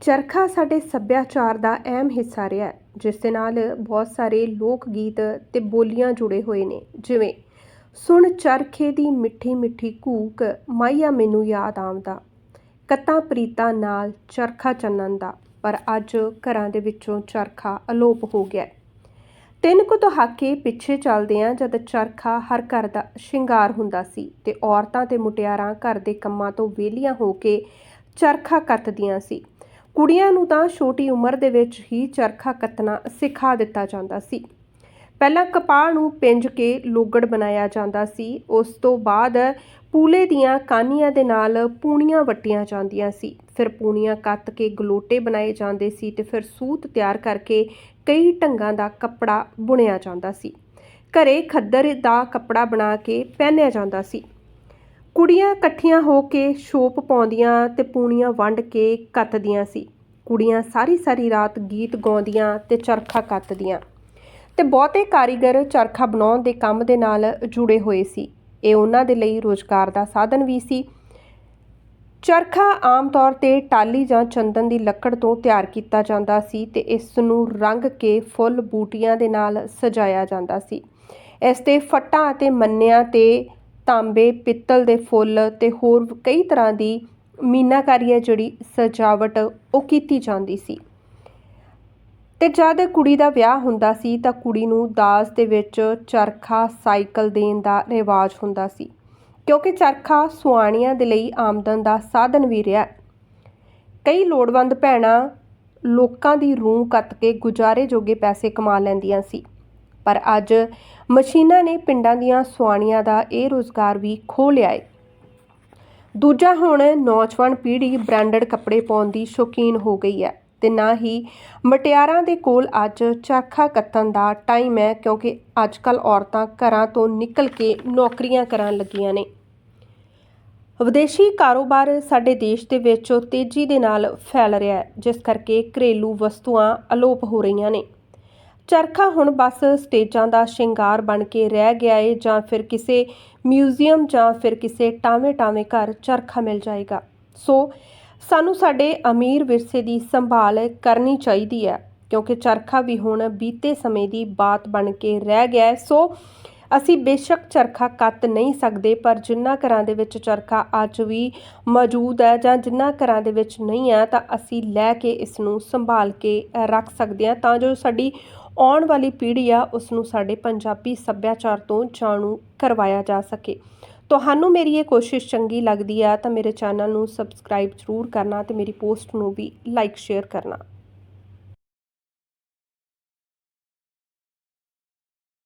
ਚਰਖਾ ਸਾਡੇ ਸੱਭਿਆਚਾਰ ਦਾ ਅਹਿਮ ਹਿੱਸਾ ਰਿਹਾ ਹੈ, ਜਿਸ ਦੇ ਨਾਲ ਬਹੁਤ ਸਾਰੇ ਲੋਕ ਗੀਤ ਤੇ ਬੋਲੀਆਂ ਜੁੜੇ ਹੋਏ ਨੇ, ਜਿਵੇਂ ਸੁਣ ਚਰਖੇ ਦੀ ਮਿੱਠੀ ਮਿੱਠੀ ਕੂਕ ਮਾਈਆ ਮੈਨੂੰ ਯਾਦ ਆਉਂਦਾ। ਕੱਤਾਂ ਪ੍ਰੀਤਾਂ ਨਾਲ ਚਰਖਾ ਚੰਨਣ ਦਾ ਪਰ ਅੱਜ ਘਰਾਂ ਦੇ ਵਿੱਚੋਂ ਚਰਖਾ ਅਲੋਪ ਹੋ ਗਿਆ ਤਿੰਨ ਕੁ ਦਹਾਕੇ ਪਿੱਛੇ ਚੱਲਦੇ ਆ ਜਦ ਚਰਖਾ ਹਰ ਘਰ ਦਾ ਸ਼ਿੰਗਾਰ ਹੁੰਦਾ ਸੀ ਤੇ ਔਰਤਾਂ ਤੇ ਮੁਟਿਆਰਾਂ ਘਰ ਦੇ ਕੰਮਾਂ ਤੋਂ ਵਿਹਲੀਆਂ ਹੋ ਕੇ ਚਰਖਾ ਕੱਤਦੀਆਂ ਸੀ ਕੁੜੀਆਂ ਨੂੰ ਤਾਂ ਛੋਟੀ ਉਮਰ ਦੇ ਵਿੱਚ ਹੀ ਚਰਖਾ ਕੱਤਣਾ ਸਿਖਾ ਦਿੱਤਾ ਜਾਂਦਾ ਸੀ। ਪਹਿਲਾਂ ਕਪਾਹ ਨੂੰ ਪਿੰਜ ਕੇ ਲੋਗੜ ਬਣਾਇਆ ਜਾਂਦਾ ਸੀ। ਉਸ ਤੋਂ ਬਾਅਦ ਪੂਲੇ ਦੀਆਂ ਕਾਨੀਆਂ ਦੇ ਨਾਲ ਪੂਣੀਆਂ ਵੱਟੀਆਂ ਜਾਂਦੀਆਂ ਸੀ। ਫਿਰ ਪੂਣੀਆਂ ਕੱਤ ਕੇ ਗਲੋਟੇ ਬਣਾਏ ਜਾਂਦੇ ਸੀ ਤੇ ਫਿਰ ਸੂਤ ਤਿਆਰ ਕਰਕੇ ਕਈ ਢੰਗਾਂ ਦਾ ਕੱਪੜਾ ਬੁਣਿਆ ਜਾਂਦਾ ਸੀ। ਘਰੇ ਖੱਦਰ ਦਾ ਕੱਪੜਾ ਬਣਾ ਕੇ ਪਹਿਨਿਆ ਜਾਂਦਾ ਸੀ। ਕੁੜੀਆਂ ਇਕੱਠੀਆਂ ਹੋ ਕੇ ਛੋਪ ਪਾਉਂਦੀਆਂ ਤੇ ਪੂਣੀਆਂ ਵੰਡ ਕੇ ਕੱਤਦੀਆਂ ਸੀ। ਕੁੜੀਆਂ ਸਾਰੀ ਸਾਰੀ ਰਾਤ ਗੀਤ ਗਾਉਂਦੀਆਂ ਤੇ ਚਰਖਾ ਕੱਤਦੀਆਂ। ਤੇ ਬਹੁਤੇ ਕਾਰੀਗਰ ਚਰਖਾ ਬਣਾਉਣ ਦੇ ਕੰਮ ਦੇ ਨਾਲ ਜੁੜੇ ਹੋਏ ਸੀ। ਇਹ ਉਹਨਾਂ ਦੇ ਲਈ ਰੋਜ਼ਗਾਰ ਦਾ ਸਾਧਨ ਵੀ ਸੀ। ਚਰਖਾ ਆਮ ਤੌਰ ਤੇ ਟਾਲੀ ਜਾਂ ਚੰਦਨ ਦੀ ਲੱਕੜ ਤੋਂ ਤਿਆਰ ਕੀਤਾ ਜਾਂਦਾ ਸੀ ਤੇ ਇਸ ਨੂੰ ਰੰਗ ਕੇ ਫੁੱਲ ਬੂਟੀਆਂ ਦੇ ਨਾਲ ਸਜਾਇਆ ਜਾਂਦਾ ਸੀ। ਇਸ ਤੇ ਫੱਟਾਂ ਅਤੇ ਮੰਨਿਆਂ ਤੇ ਤਾਂਬੇ, ਪਿੱਤਲ ਦੇ ਫੁੱਲ ਅਤੇ ਹੋਰ ਕਈ ਤਰ੍ਹਾਂ ਦੀ ਮੀਨਾਕਾਰੀ ਹੈ ਜਿਹੜੀ ਸਜਾਵਟ ਉਹ ਕੀਤੀ ਜਾਂਦੀ ਸੀ। ਅਤੇ ਜਦ ਕੁੜੀ ਦਾ ਵਿਆਹ ਹੁੰਦਾ ਸੀ ਤਾਂ ਕੁੜੀ ਨੂੰ ਦਾਜ ਦੇ ਵਿੱਚ ਚਰਖਾ ਸਾਈਕਲ ਦੇਣ ਦਾ ਰਿਵਾਜ ਹੁੰਦਾ ਸੀ, ਕਿਉਂਕਿ ਚਰਖਾ ਸੁਆਣੀਆਂ ਦੇ ਲਈ ਆਮਦਨ ਦਾ ਸਾਧਨ ਵੀ ਰਿਹਾ ਕਈ ਲੋੜਵੰਦ ਭੈਣਾਂ ਲੋਕਾਂ ਦੀ ਰੂਹ ਕੱਤ ਕੇ ਗੁਜ਼ਾਰੇ ਜੋਗੇ ਪੈਸੇ ਕਮਾ ਲੈਂਦੀਆਂ ਸੀ। ਪਰ ਅੱਜ ਮਸ਼ੀਨਾਂ ਨੇ ਪਿੰਡਾਂ ਦੀਆਂ ਸੁਆਣੀਆਂ ਦਾ ਇਹ ਰੋਜ਼ਗਾਰ ਵੀ ਖੋਹ ਲਿਆ ਹੈ ਦੂਜਾ ਹੁਣ ਨੌਜਵਾਨ ਪੀੜ੍ਹੀ ਬ੍ਰਾਂਡਡ ਕੱਪੜੇ ਪਾਉਣ ਦੀ ਸ਼ੌਕੀਨ ਹੋ ਗਈ ਹੈ ਤੇ ਨਾ ਹੀ ਮਟਿਆਰਾਂ ਦੇ ਕੋਲ ਅੱਜ ਚਰਖਾ ਕੱਤਣ ਦਾ ਟਾਈਮ ਹੈ ਕਿਉਂਕਿ ਅੱਜਕੱਲ ਔਰਤਾਂ ਘਰਾਂ ਤੋਂ ਨਿਕਲ ਕੇ ਨੌਕਰੀਆਂ ਕਰਨ ਲੱਗੀਆਂ ਨੇ। ਵਿਦੇਸ਼ੀ ਕਾਰੋਬਾਰ ਸਾਡੇ ਦੇਸ਼ ਦੇ ਵਿੱਚ ਤੇਜ਼ੀ ਦੇ ਨਾਲ ਫੈਲ ਰਿਹਾ ਹੈ, ਜਿਸ ਕਰਕੇ ਘਰੇਲੂ ਵਸਤੂਆਂ ਅਲੋਪ ਹੋ ਰਹੀਆਂ ਨੇ। ਚਰਖਾ ਹੁਣ ਬਸ ਸਟੇਜਾਂ ਦਾ ਸ਼ਿੰਗਾਰ ਬਣ ਕੇ ਰਹਿ ਗਿਆ ਏ ਜਾਂ ਫਿਰ ਕਿਸੇ ਮਿਊਜ਼ੀਅਮ ਜਾਂ ਫਿਰ ਕਿਸੇ ਟਾਵੇਂ-ਟਾਵੇਂ ਘਰ ਚਰਖਾ ਮਿਲ ਜਾਏਗਾ। ਸੋ ਸਾਨੂੰ ਸਾਡੇ ਅਮੀਰ ਵਿਰਸੇ ਦੀ ਸੰਭਾਲ ਕਰਨੀ ਚਾਹੀਦੀ ਹੈ, ਕਿਉਂਕਿ ਚਰਖਾ ਵੀ ਹੁਣ ਬੀਤੇ ਸਮੇਂ ਦੀ ਬਾਤ ਬਣ ਕੇ ਰਹਿ ਗਿਆ ਸੋ ਅਸੀਂ ਬੇਸ਼ੱਕ ਚਰਖਾ ਕੱਤ ਨਹੀਂ ਸਕਦੇ, ਪਰ ਜਿਨ੍ਹਾਂ ਘਰਾਂ ਦੇ ਵਿੱਚ ਚਰਖਾ ਅੱਜ ਵੀ ਮੌਜੂਦ ਹੈ ਜਾਂ ਜਿਨ੍ਹਾਂ ਘਰਾਂ ਦੇ ਵਿੱਚ ਨਹੀਂ ਹੈ, ਤਾਂ ਅਸੀਂ ਲੈ ਕੇ ਇਸ ਨੂੰ ਸੰਭਾਲ ਕੇ ਰੱਖ ਸਕਦੇ ਹਾਂ। ਤਾਂ ਜੋ ਸਾਡੀ ਆਉਣ ਵਾਲੀ ਪੀੜ੍ਹੀ ਆ ਉਸ ਨੂੰ ਸਾਡੇ ਪੰਜਾਬੀ ਸੱਭਿਆਚਾਰ ਤੋਂ ਜਾਣੂ ਕਰਵਾਇਆ ਜਾ ਸਕੇ। ਤੁਹਾਨੂੰ ਮੇਰੀ ਇਹ ਕੋਸ਼ਿਸ਼ ਚੰਗੀ ਲੱਗਦੀ ਆ, ਤਾਂ ਮੇਰੇ ਚੈਨਲ ਨੂੰ ਸਬਸਕ੍ਰਾਈਬ ਜ਼ਰੂਰ ਕਰਨਾ ਤੇ ਮੇਰੀ ਪੋਸਟ ਨੂੰ ਵੀ ਲਾਈਕ, ਸ਼ੇਅਰ ਕਰਨਾ।